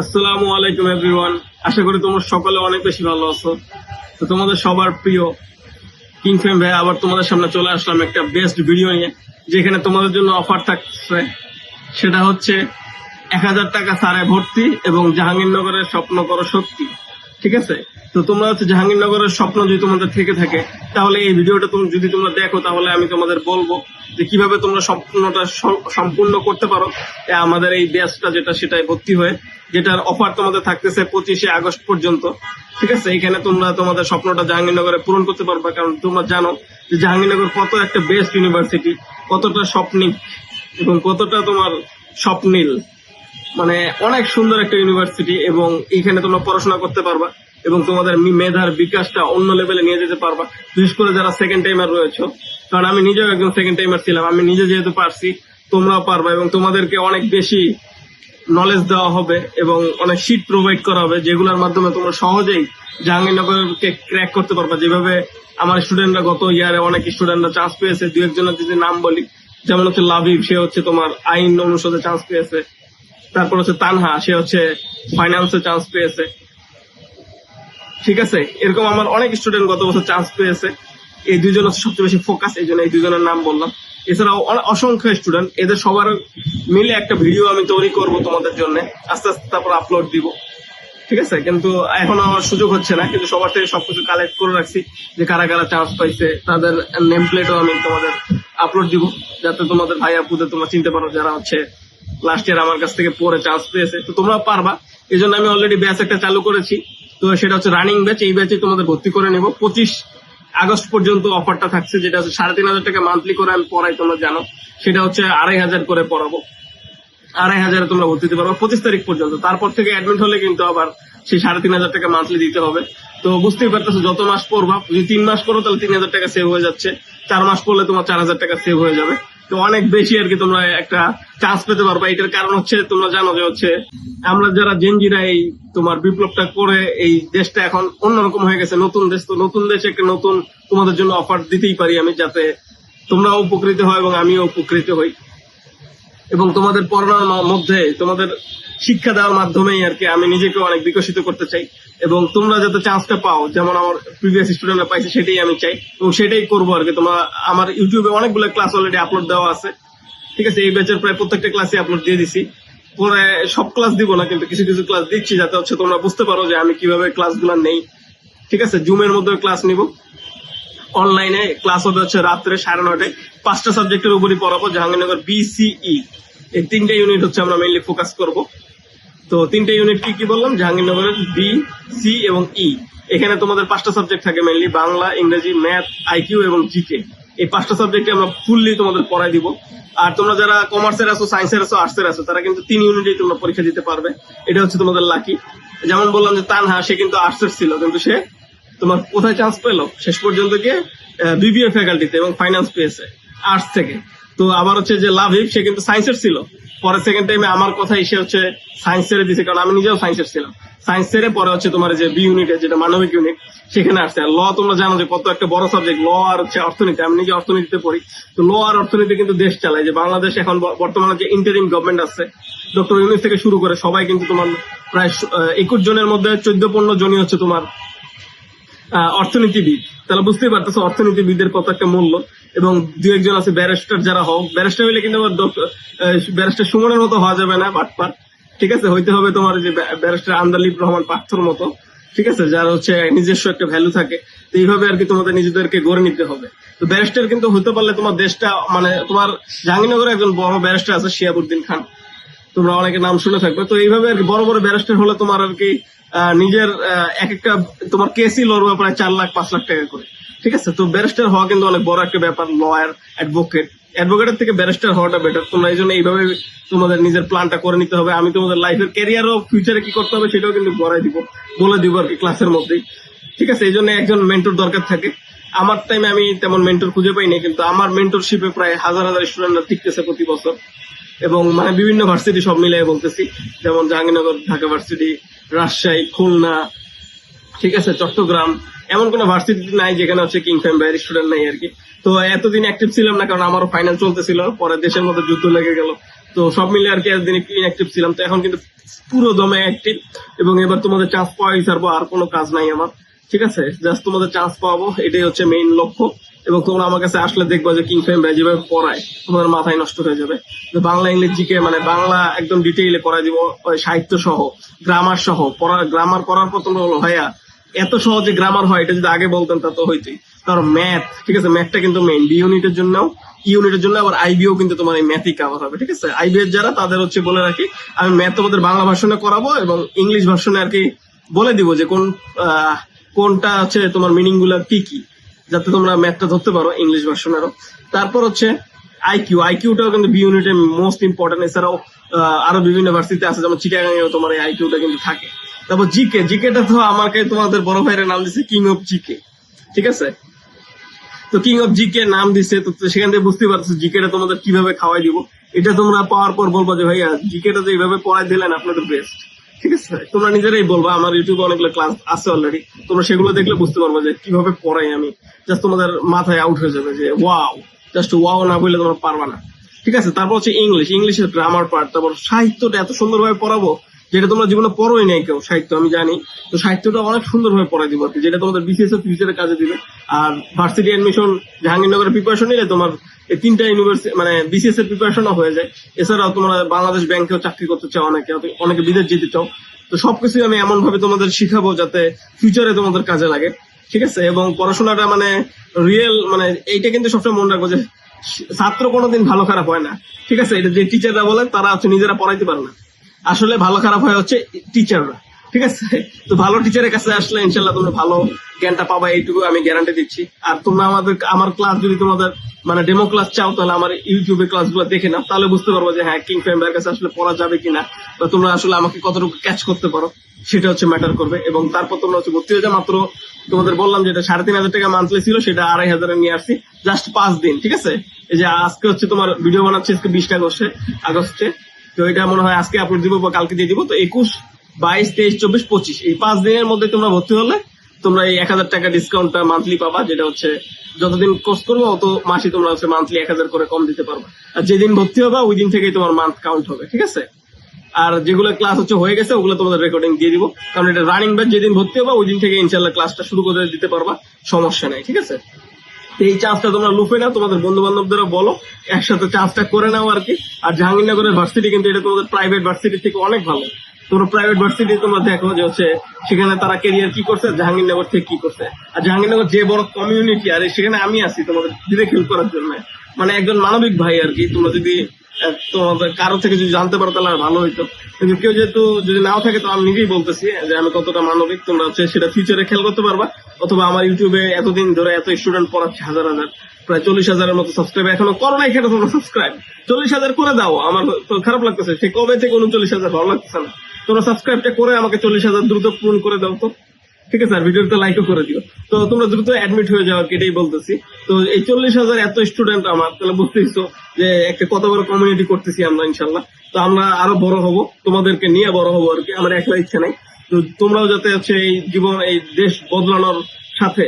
আসসালামু আলাইকুম এভরিওয়ান আশা করি তোমরা সকলে অনেক বেশি ভালো আছো। তো তোমাদের সবার প্রিয় কিং ফেম ভাই, আবার তোমাদের সামনে চলে আসলাম একটা বেস্ট ভিডিও নিয়ে, যেখানে তোমাদের জন্য অফার থাকছে। সেটা হচ্ছে এক হাজার টাকা সারে ভর্তি এবং জাহাঙ্গীরনগরের স্বপ্ন করো সত্যি ঠিক আছে? তো তোমরা হচ্ছে জাহাঙ্গীরনগরের স্বপ্ন যদি তোমাদের থেকে থাকে, তাহলে এই ভিডিওটা তুমি যদি তোমরা দেখো, তাহলে আমি তোমাদের বলব যে কীভাবে তোমরা স্বপ্নটা সম্পূর্ণ করতে পারো। আমাদের এই ব্যাচটা যেটা সেটাই ভর্তি হয়ে যেটার অফার তোমাদের থাকতেছে পঁচিশে আগস্ট পর্যন্ত। ঠিক আছে? এখানে তোমরা তোমাদের স্বপ্নটা জাহাঙ্গীরনগরে পূরণ করতে পারবে, কারণ তোমরা জানো যে জাহাঙ্গীরনগর কত একটা বেস্ট ইউনিভার্সিটি কতটা স্বপ্নিক এবং কতটা তোমার স্বপ্নীল। মানে অনেক সুন্দর একটা ইউনিভার্সিটি এবং এখানে তোমরা পড়াশোনা করতে পারবা এবং তোমাদের মেধার বিকাশটা অন্য লেভেলে নিয়ে যেতে পারবা। বিশেষ করে যারা সেকেন্ড টাইমার রয়েছে, কারণ আমি নিজেও একজন সেকেন্ড টাইমার ছিলাম, আমি নিজে যেহেতু পারছি, তোমরাও পারবা এবং তোমাদেরকে অনেক বেশি নলেজ দেওয়া হবে এবং অনেক শীট প্রোভাইড করা হবে, যেগুলোর মাধ্যমে তোমরা সহজেই জাহাঙ্গীরনগরকে ক্র্যাক করতে পারবা। যেভাবে আমার স্টুডেন্টরা গত ইয়ারে অনেক স্টুডেন্টরা চান্স পেয়েছে দু একজনের যদি নাম বলি, যেমন হচ্ছে লাভিব সে হচ্ছে তোমার আইন অনুষদে চান্স পেয়েছে। তারপর হচ্ছে তানহা, সে হচ্ছে ফাইন্যান্সে চান্স পেয়েছে। ঠিক আছে? এরকম আমার অনেক স্টুডেন্ট গত বছর চান্স পেয়েছে। এই দুজন হচ্ছে সবচেয়ে বেশি ফোকাস এই জন্য এই দুজনের নাম বললাম। এছাড়াও অসংখ্য স্টুডেন্ট এদের সবার মিলে একটা ভিডিও আমি তৈরি করব তোমাদের জন্য। আস্তে আস্তে তারপর আপলোড দিব। ঠিক আছে? কিন্তু এখন আমার সুযোগ হচ্ছে না, কিন্তু সবার থেকে সবকিছু কালেক্ট করে রাখছি যে কারা কারা চান্স পাইছে, তাদের নেম প্লেটও আমি তোমাদের আপলোড দিব, যাতে তোমাদের ভাই আপুদের তোমরা চিনতে পারো যারা হচ্ছে লাস্ট ইয়ার আমার কাছ থেকে পরে চান্স পেয়েছে। তো তোমরা পারবা। এই জন্য আমি অলরেডি ব্যাচ একটা চালু করেছি। তো সেটা হচ্ছে রানিং ব্যাচ এই ব্যাচে তোমাদের ভর্তি করে নিব। পঁচিশ আগস্ট পর্যন্ত অফারটা থাকছে, যেটা হচ্ছে সাড়ে তিন হাজার টাকা মান্থলি করে আমি পড়াই, তোমরা জানো। সেটা হচ্ছে আড়াই হাজার করে পড়াবো। আড়াই হাজারে তোমরা ভর্তি দিতে পারবে পঁচিশ তারিখ পর্যন্ত। তারপর থেকে অ্যাডমিট হলে কিন্তু আবার সেই সাড়ে তিন হাজার টাকা মান্থলি দিতে হবে। তো বুঝতেই পারতেছো, যত মাস পড়বা, যদি তিন মাস পড়ো তাহলে তিন হাজার টাকা সেভ হয়ে যাচ্ছে। চার মাস পড়লে তোমার চার হাজার টাকা সেভ হয়ে যাবে। অনেক বেশি আর কি তোমরা একটা চান্স পেতে পারবা। এটার কারণ হচ্ছে, তোমরা জানো যে হচ্ছে, আমরা যারা জেনজিরা এই তোমার বিপ্লবটা করে, এই দেশটা এখন অন্যরকম হয়ে গেছে। নতুন দেশ তো নতুন দেশে একটা নতুন তোমাদের জন্য অফার দিতেই পারি আমি যাতে তোমরা উপকৃত হয় এবং আমিও উপকৃত হই। এবং তোমাদের পড়ানোর মধ্যে তোমাদের শিক্ষা দেওয়ার মাধ্যমেই আর কি আমি নিজেকে অনেক বিকশিত করতে চাই। এবং তোমরা যাতে চান্সটা পাও, যেমন আমার প্রিভিয়াস স্টুডেন্টরা পাইছে সেটাই আমি চাই। এবং সেটাই করব আর কি। তোমরা, আমার ইউটিউবে অনেকগুলো ক্লাস অলরেডি আপলোড দেওয়া আছে। ঠিক আছে, এই ব্যাচের প্রায় প্রত্যেকটা ক্লাসে আপলোড দিয়ে দিছি। পরে সব ক্লাস দিব না, কিন্তু কিছু কিছু ক্লাস দিচ্ছি যাতে হচ্ছে তোমরা বুঝতে পারো যে আমি কীভাবে ক্লাসগুলো নেই। ঠিক আছে জুমের মধ্যে ক্লাস নিব। অনলাইনে ক্লাস হবে হচ্ছে রাত্রে সাড়ে নটায় পাঁচটা সাবজেক্টের উপরই পড়াবো, জাহাঙ্গীরনগর বিসিই এই তিনটে ইউনিট হচ্ছে আমরা মেইনলি ফোকাস করব। তো তিনটে ইউনিট কি কি বললাম? জাহাঙ্গীরনগরের বি সি এবং ই এখানে তোমাদের পাঁচটা সাবজেক্ট থাকে মেইনলি বাংলা, ইংরেজি ম্যাথ আইকিউ এবং জিকে এই পাঁচটা সাবজেক্টে আমরা ফুললি তোমাদের পড়াই দিব। আর তোমরা যারা কমার্সের আছো সায়েন্সের আছো আর্টসের আছো, তারা কিন্তু তিন ইউনিটেই তোমরা পরীক্ষা দিতে পারবে। এটা হচ্ছে তোমাদের লাকি যেমন বললাম যে তানহা, সে কিন্তু আর্টসের ছিল, কিন্তু সে তোমার কোথায় চান্স পেল? শেষ পর্যন্ত গিয়ে বিবিএ ফ্যাকাল্টিতে এবং ফাইন্যান্স পেয়েছে আর্টস থেকে। তো আবার হচ্ছে যে লাভিব, সে কিন্তু সায়েন্সের ছিল। পরে সেকেন্ড টাইমে আমার কথা এসে হচ্ছে সায়েন্স ছেড়ে দিছে, কারণ আমি নিজেও সায়েন্সের ছিলাম। সায়েন্স ছেড়ে পরে হচ্ছে তোমার যে বি ইউনিটে যেটা মানবিক ইউনিট সেখানে আসছে। আর ল তোমরা জানো যে কত একটা বড় সাবজেক্ট ল আর হচ্ছে অর্থনীতি। আমি নিজে অর্থনীতিতে পড়ি। তো ল আর অর্থনীতি কিন্তু দেশ চালায়। যে বাংলাদেশ এখন বর্তমানে যে ইন্টারিম গভর্নমেন্ট আছে ডক্টর ইউনিট থেকে শুরু করে সবাই কিন্তু তোমার প্রায় একুশ জনের মধ্যে চোদ্দ পনেরো জনই হচ্ছে তোমার অর্থনীতিবিদ। তাহলে বুঝতেই পারতেছো অর্থনীতিবিদের কত একটা মূল্য। এবং দু একজন আছে ব্যারিস্টার যারা হোক। ব্যারিস্টার হইলে কিন্তু ব্যারিস্টার সুমনের মতো হওয়া যাবে না বাটপার ঠিক আছে, হইতে হবে তোমার যে ব্যারিস্টার আন্দালিব রহমান পার্থর মতো। ঠিক আছে, যার হচ্ছে নিজস্ব একটা ভ্যালু থাকে। তো এইভাবে আর কি তোমাদের নিজেদেরকে গড়ে নিতে হবে। তো ব্যারিস্টার কিন্তু হতে পারলে তোমার দেশটা মানে তোমার জাহাঙ্গীরনগরে একজন বড় ব্যারিস্টার আছে শিয়াবুদ্দিন খান। তোমরা অনেকে নাম শুনে থাকবে। তো এইভাবে আর কি বড় বড় ব্যারিস্টার হলে তোমার আর কি নিজের এক একটা তোমার কেসই লড়বে প্রায় চার লাখ, পাঁচ লাখ টাকা করে। ঠিক আছে? তো ব্যারিস্টার হওয়া কিন্তু অনেক বড় একটা ব্যাপার লয়ার অ্যাডভোকেট অ্যাডভোকেটের থেকে ব্যারিস্টার হওয়াটা বেটার তোমরা এই জন্য এইভাবে তোমাদের নিজের প্ল্যানটা করে নিতে হবে। আমি তোমাদের লাইফের ক্যারিয়ারও ফিউচারে কি করতে হবে সেটাও কিন্তু বলাই দিব, বলে দিব আর কি ক্লাসের মধ্যেই। ঠিক আছে? এই জন্য একজন মেন্টর দরকার থাকে। আমার টাইমে আমি তেমন মেন্টর খুঁজে পাইনি, কিন্তু আমার মেন্টরশিপে প্রায় হাজার হাজার স্টুডেন্টরা টিকতেছে প্রতি বছর। এবং মানে বিভিন্ন ভার্সিটি সব মিলাই বলতেছি। যেমন জাহাঙ্গীরনগর, ঢাকা ভার্সিটি রাজশাহী, খুলনা, ঠিক আছে, চট্টগ্রাম। এমন কোনো ভার্সিটি নাই যেখানে হচ্ছে কিং ফ্যাম বাইরের স্টুডেন্ট নাই আর কি। তো এতদিন অ্যাক্টিভ ছিলাম না, কারণ আমারও ফাইনাল চলতেছিল, পরে দেশের মধ্যে যুদ্ধ লেগে গেল। তো সব মিলে আর কি একদিন একটু ইনঅ্যাক্টিভ ছিলাম। তো এখন কিন্তু পুরো দমে অ্যাক্টিভ এবং এবার তোমাদের চান্স পাওয়াই ছাড়বো, আর কোনো কাজ নাই আমার। ঠিক আছে জাস্ট তোমাদের চান্স পাবো এটাই হচ্ছে মেইন লক্ষ্য। এবং তোমরা আমার কাছে আসলে দেখবা যে কিং ফেম যেভাবে পড়ায়, তোমাদের মাথায় নষ্ট হয়ে যাবে। বাংলা ইংলিশ জিকে মানে বাংলা একদম ডিটেইলে করাই দিব সাহিত্য সহ গ্রামার সহ পড়ার গ্রামার করার পর তোমরা বলো, ভাইয়া, এত সহজে গ্রামার হয়, এটা যদি আগে বলতেন তা তো হইতই। কারণ ম্যাথ ঠিক আছে ম্যাথটা কিন্তু মেইন বি ইউনিটের জন্য ইউনিটের জন্য আবার আইবিও কিন্তু তোমার এই ম্যাথই কাভার হবে, ঠিক আছে? আইবি এর যারা, তাদের হচ্ছে বলে রাখি, আমি ম্যাথ তোমাদের বাংলা ভার্সনে করাবো এবং ইংলিশ ভার্সনে আর কি বলে দিব যে কোন কোনটা হচ্ছে তোমার মিনিংগুলা কি কি। যাতে তোমরা ম্যাথটা ধরতে পারো ইংলিশ ভার্সনেরও তারপর হচ্ছে আইকিউ আইকিউটাও কিন্তু বি ইউনিটে মোস্ট ইম্পর্টেন্ট এছাড়াও আরও বিভিন্ন ভার্সিটিতে আছে, যেমন চিটাগাঙেও তোমার এই আইকিউটা কিন্তু থাকে। তারপর জিকে জিকেটা তো আমাকে তোমাদের বড় ভাইয়ের নাম দিছে কিং অফ জিকে ঠিক আছে? তো কিং অফ জিকে নাম দিছে, তো সেখান থেকে বুঝতে পারছ জিকেটা তোমাদের কীভাবে খাওয়াই দিব। এটা তোমরা পাওয়ার পর বলব যে ভাইয়া জিকেটা তো এইভাবে পড়াই দিলেন আপনাদের বেস্ট ঠিক আছে? তোমরা নিজেরাই বলবা, আমার ইউটিউবে অনেকগুলো ক্লাস আছে অলরেডি তোমরা সেগুলো দেখলে বুঝতে পারব যে কীভাবে পড়াই আমি। জাস্ট তোমাদের মাথায় আউট হয়ে যাবে যে ওয়াও জাস্ট ওয়াও না বললে তোমরা পারবা না। ঠিক আছে? তারপর হচ্ছে ইংলিশ ইংলিশের গ্রামার পার্ট তারপর সাহিত্যটা এত সুন্দরভাবে পড়াবো যেটা তোমরা জীবনে পড়োই নাই কেউ, সাহিত্য, আমি জানি। তো সাহিত্যটা অনেক সুন্দরভাবে পড়াই দিব যেটা তোমাদের বিসিএস এর ফিউচারে কাজে দিবে। আর ভার্সিটি অ্যাডমিশন জাহাঙ্গীরনগরের প্রিপারেশন নিলে তোমার এই তিনটা ইউনিভার্সিটি মানে বিসিএস এর প্রিপারেশনও হয়ে যায়। এছাড়াও তোমরা বাংলাদেশ ব্যাংকেও চাকরি করতে চাও অনেকে অনেকে বিদেশ যেতে চাও। তো সবকিছু আমি এমন ভাবে তোমাদের শিখাবো যাতে ফিউচারে তোমাদের কাজে লাগে। ঠিক আছে? এবং পড়াশোনাটা মানে রিয়েল মানে এইটা কিন্তু সবসময় মনে রাখব যে ছাত্র কোনোদিন ভালো খারাপ হয় না। ঠিক আছে? এটা যে টিচাররা বলে, তারা হচ্ছে নিজেরা পড়াইতে পারে না। আসলে ভালো খারাপ হয় হচ্ছে টিচাররা ঠিক আছে? তো ভালো টিচারের কাছে আসলে ইনশাল্লাহ তোমরা ভালো জ্ঞানটা পাবা, এইটুকু আমি গ্যারান্টি দিচ্ছি। আর তোমরা আমাদের, আমার ক্লাস যদি তোমাদের মানে ডেমো ক্লাস চাও, তাহলে আমার ইউটিউবে ক্লাসগুলো দেখে নাও। তাহলে বুঝতে পারব যে হ্যাঁ কিং ফ্যাম্বার কাছে আসলে পড়া যাবে কিনা বা তোমরা আসলে আমাকে কতটুকু ক্যাচ করতে পারো, সেটা হচ্ছে ম্যাটার করবে। এবং তারপর তোমরা হচ্ছে ভর্তি হয়ে মাত্র তোমাদের বললাম যেটা সাড়ে তিন হাজার টাকা মান্থলি ছিল, সেটা আড়াই হাজারে নিয়ে আসছি জাস্ট পাঁচ দিন, ঠিক আছে? এই যে আজকে হচ্ছে তোমার ভিডিও বানাচ্ছি আজকে বিশটা আগস্টে আগস্টে। তো এটা মনে হয় আজকে আপলোড দিব বা কালকে দিয়ে দিব। তো একুশ, বাইশ, তেইশ, চব্বিশ, পঁচিশ, এই পাঁচ দিনের মধ্যে তোমরা ভর্তি হলে তোমরা এই এক হাজার টাকা ডিসকাউন্টটা মান্থলি পাবা, যেটা হচ্ছে যতদিন কোর্স করব, অত মাসে তোমরা হচ্ছে মান্থলি এক হাজার করে কম দিতে পারবা। আর যেদিন ভর্তি হবে, ওই দিন থেকেই তোমার মান্থ কাউন্ট হবে, ঠিক আছে? আর যেগুলো ক্লাস হচ্ছে হয়ে গেছে, ওগুলো তোমাদের রেকর্ডিং দিয়ে দিব। কারণ এটা রানিং ব্যাচ যেদিন ভর্তি হবে, ওই দিন থেকে ইনশাল্লাহ ক্লাসটা শুরু করে দিতে পারবা, সমস্যা নেই, ঠিক আছে? এই চান্সটা তোমরা লুপে নাও, তোমাদের বন্ধু বান্ধবদেরও বলো। একসাথে চান্সটা করে নাও আর কি। আর জাহাঙ্গীরনগরের ভার্সিটি কিন্তু এটা তোমাদের প্রাইভেট ভার্সিটি থেকে অনেক ভালো। তোমরা প্রাইভেট ভার্সিটি তোমরা দেখো যে হচ্ছে সেখানে তারা কেরিয়ার কি করছে, জাহাঙ্গীরনগর থেকে কি করছে। আর জাহাঙ্গীরনগর যে বড় কমিউনিটি আর সেখানে আমি আছি তোমাদের ধীরে হেল্প করার জন্য। মানে একজন মানবিক ভাই আর কি, তোমরা যদি তোমাদের কারও থেকে যদি জানতে পারো তাহলে ভালো হইতো। কিন্তু কেউ যেহেতু যদি নাও থাকে তো আমি নিজেই বলতেছি যে আমি কতটা মানবিক, তোমরা হচ্ছে সেটা ফিউচারে খেয়াল করতে পারবা। অথবা আমার ইউটিউবে এতদিন ধরে এত স্টুডেন্ট পড়াচ্ছে হাজার হাজার, প্রায় চল্লিশ হাজারের মতো সাবস্ক্রাইব এখনও করো নাই কেন তোমরা সাবস্ক্রাইব চল্লিশ হাজার করে দাও, আমার তো খারাপ লাগতেছে। সে কবে থেকে উনচল্লিশ হাজার, ভালো লাগতেছে না। তোমরা সাবস্ক্রাইবটা করে আমাকে চল্লিশ হাজার দ্রুত পূরণ করে দাও তো। ঠিক আছে আর ভিডিওটা লাইকও করে দিও। তো তোমরা দ্রুত অ্যাডমিট হয়ে যাও আর কি, এটাই বলতেছি। তো এই চল্লিশ হাজার এত স্টুডেন্ট আমার তাহলে বুঝতেছো যে একটা কত বড় কমিউনিটি করতেছি আমরা ইনশাল্লাহ। তো আমরা আরও বড় হব তোমাদেরকে নিয়ে বড় হব আর কি আমার একলা ইচ্ছা নাই। তো তোমরাও যাতে হচ্ছে এই জীবন এই দেশ বদলানোর সাথে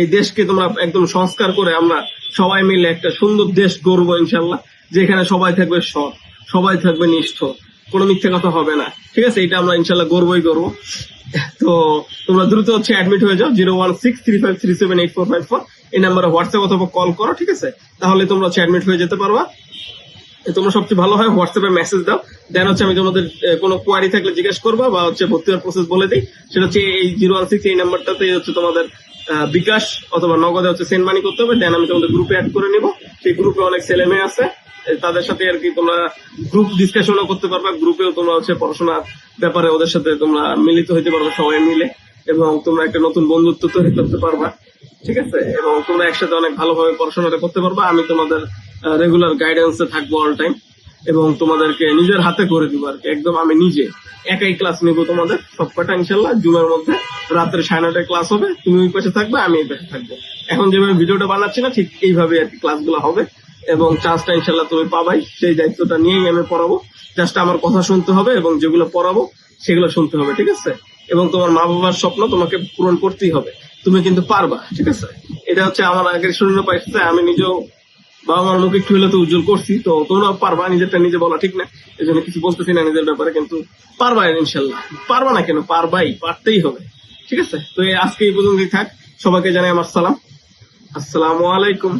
এই দেশকে তোমরা একদম সংস্কার করে আমরা সবাই মিলে একটা সুন্দর দেশ গড়বো ইনশাল্লাহ যেখানে সবাই থাকবে সৎ সবাই থাকবে নিষ্ঠ। কোনো মিথ্যে কথা হবে না। ঠিক আছে এটা আমরা ইনশাল্লাহ গর্বই করব তো তোমরা দ্রুত হচ্ছে অ্যাডমিট হয়ে যাও zero one six three five three seven eight four five four এই নাম্বারে হোয়াটসঅ্যাপ অথবা কল করো, ঠিক আছে? তাহলে তোমরা হচ্ছে অ্যাডমিট হয়ে যেতে পারবা। তোমরা সবচেয়ে ভালো হয় হোয়াটসঅ্যাপে মেসেজ দাও। দেন হচ্ছে আমি তোমাদের কোনো কোয়ারি থাকলে জিজ্ঞেস করবা বা হচ্ছে ভর্তি হওয়ার প্রসেস বলে দিই। সেটা হচ্ছে এই জিরো ওয়ান সিক্স এই নাম্বারটাতে হচ্ছে তোমাদের বিকাশ অথবা নগদে হচ্ছে সেন্ড মানি করতে হবে। দেন আমি তোমাদের গ্রুপে অ্যাড করে নিব। সেই গ্রুপে অনেক ছেলে মেয়ে আছে। তাদের সাথে আর কি তোমরা গ্রুপ ডিসকাশনও করতে পারবা গ্রুপেও তোমরা হচ্ছে পড়াশোনার ব্যাপারে ওদের সাথে তোমরা মিলিত হইতে পারবে সবাই মিলে এবং তোমরা একটা নতুন বন্ধুত্ব তৈরি করতে পারবা, ঠিক আছে? এবং তোমরা একসাথে অনেক ভালোভাবে পড়াশোনাটা করতে পারবা। আমি তোমাদের রেগুলার গাইডেন্সে থাকব অল টাইম এবং তোমাদেরকে নিজের হাতে করে দিব আর কি। একদম আমি নিজে একাই ক্লাস নিব তোমাদের সব কটা ইনশাল্লাহ জুমের মধ্যে রাত্রে সাড়ে নটায় ক্লাস হবে। তুমি ওই পাশে থাকবে, আমি এই পাশে থাকব। এখন যেভাবে ভিডিওটা বানাচ্ছি না, ঠিক এইভাবে আর কি ক্লাসগুলো হবে। এবং চান্সটা ইনশাল্লাহ তুমি পাবাই। সেই দায়িত্বটা নিয়েই আমি পড়াবো। জাস্ট আমার কথা শুনতে হবে এবং যেগুলো পড়াবো, সেগুলো শুনতে হবে, ঠিক আছে? এবং তোমার মা বাবার স্বপ্ন তোমাকে পূরণ করতেই হবে। তুমি কিন্তু পারবা, ঠিক আছে? এটা হচ্ছে আমার আগের শরীরে পাইছে, আমি নিজেও বাবা মার মুখে একটু হলে তো উজ্জ্বল করছি, তো তোমরা পারবা, নিজেরটা নিজে বলা ঠিক না। এই জন্য কিছু বলতেছি না নিজের ব্যাপারে, কিন্তু পারবা ইনশাল্লাহ। পারবা না কেন? পারবাই, পারতেই হবে, ঠিক আছে? তো এই আজকে এই পর্যন্তই থাক। সবাইকে জানাই আমার সালাম। আসসালামু আলাইকুম।